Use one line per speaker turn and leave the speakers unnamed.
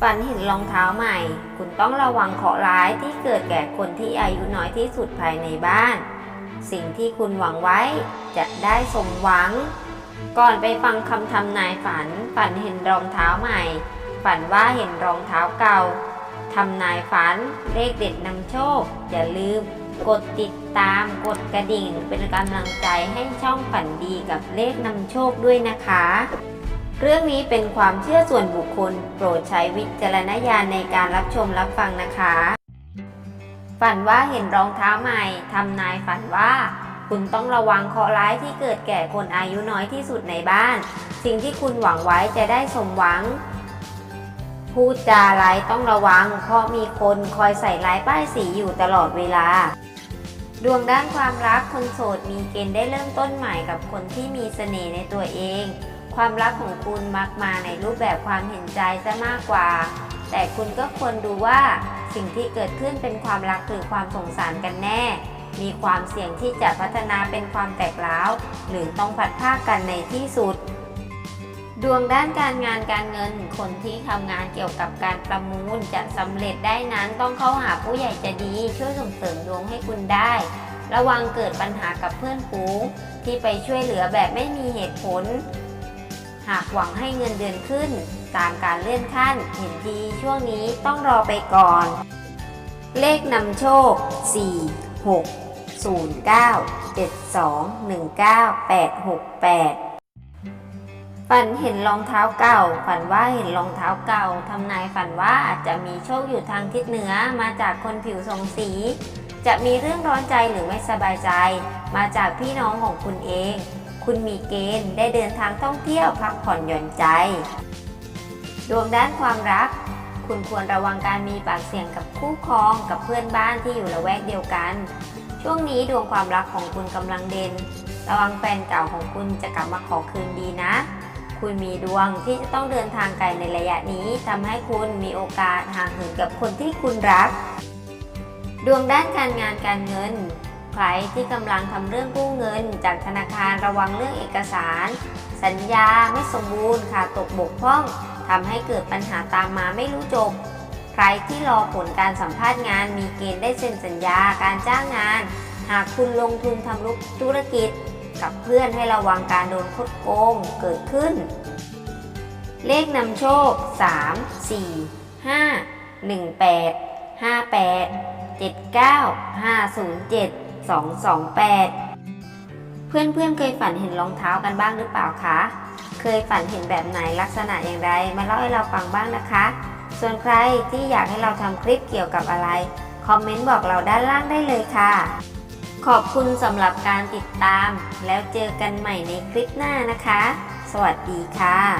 ฝันเห็นรองเท้าใหม่ คุณต้องระวังเคราะห์ร้ายที่เกิดแก่คนที่อายุน้อยที่สุดภายในบ้าน สิ่งที่คุณหวังไว้จะได้สมหวัง ก่อนไปฟังคำทำนายฝัน ฝันเห็นรองเท้าใหม่ ฝันว่าเห็นรองเท้าเก่าทำนายฝันเลขเด็ดนำโชค อย่าลืม กดติดตามกดกระดิ่งเป็นกำลังใจให้ช่องฝันดีกับเลขนำโชคด้วยนะคะ เรื่องนี้เป็นความเชื่อส่วนบุคคล โปรดใช้วิจารณญาณในการรับชมรับฟังนะคะ ฝันว่าเห็นรองเท้าใหม่ทำนายฝันว่า คุณต้องระวังเคราะห์ร้ายที่เกิดแก่คนอายุน้อยที่สุดในบ้าน สิ่งที่คุณหวังไว้จะได้สมหวัง พูดจาร้ายต้องระวัง เพราะมีคนคอยใส่ร้ายป้ายสีอยู่ตลอดเวลาดวงด้านความรักคนโสดมีเกณฑ์ได้เริ่มต้นใหม่กับคนที่มีเสน่ห์ในตัวเอง ความรักของคุณมักมาในรูปแบบความเห็นใจซะมากกว่า แต่คุณก็ควรดูว่าสิ่งที่เกิดขึ้นเป็นความรักหรือความสงสารกันแน่ มีความเสี่ยงที่จะพัฒนาเป็นความแตกร้าว หรือต้องพัดภาคกันในที่สุด ดวงด้านการงานการเงิน คนที่ทำงานเกี่ยวกับการประมูลจะสำเร็จได้นั้นต้องเข้าหาผู้ใหญ่ใจะดีช่วยส่งเสริมดวงให้คุณได้ ระวังเกิดปัญหากับเพื่อนฝูงที่ไปช่วยเหลือแบบไม่มีเหตุผล หากหวังให้เงินเดือนขึ้น ตามการเลื่อนขั้นเห็นดีช่วงนี้ต้องรอไปก่อน เลขนำโชค 4 6 0 9 7 2 1 9 8 6 8ฝันเห็นรองเท้าเก่า ฝันว่าเห็นรองเท้าเก่า ทำนายฝันว่าอาจจะมีโชคอยู่ทางทิศเหนือมาจากคนผิวสองสี จะมีเรื่องร้อนใจหรือไม่สบายใจ มาจากพี่น้องของคุณเอง คุณมีเกณฑ์ได้เดินทางท่องเที่ยวพักผ่อนหย่อนใจ ดวงด้านความรัก คุณควรระวังการมีปากเสียงกับคู่ครองกับเพื่อนบ้านที่อยู่ละแวกเดียวกัน ช่วงนี้ดวงความรักของคุณกำลังเด่น ระวังแฟนเก่าของคุณจะกลับมาขอคืนดีนะ คุณมีดวงที่จะต้องเดินทางไกลในระยะนี้ทำให้คุณมีโอกาสห่างเหินกับคนที่คุณรัก ดวงด้านการงานการเงิน ใครที่กำลังทำเรื่องกู้เงิน จากธนาคารระวังเรื่องเอกสาร สัญญาไม่สมบูรณ์ขาดตกบกพร่องทำให้เกิดปัญหาตามมาไม่รู้จบ ใครที่รอผลการสัมภาษณ์งานมีเกณฑ์ได้เซ็นสัญญาการจ้างงาน หากคุณลงทุนทำธุรกิจ กับเพื่อนให้ระวังการโดนคดโกงเกิดขึ้น เลขนำโชค 3 4 5 1 8 5 8 7 9 5 0 7 2 2 8 เพื่อนๆเคยฝันเห็นรองเท้ากันบ้างหรือเปล่าคะ เคยฝันเห็นแบบไหนลักษณะอย่างไรมาเล่าให้เราฟังบ้างนะคะ ส่วนใครที่อยากให้เราทำคลิปเกี่ยวกับอะไร คอมเมนต์บอกเราด้านล่างได้เลยค่ะ ขอบคุณสำหรับการติดตาม แล้วเจอกันใหม่ในคลิปหน้านะคะ สวัสดีค่ะ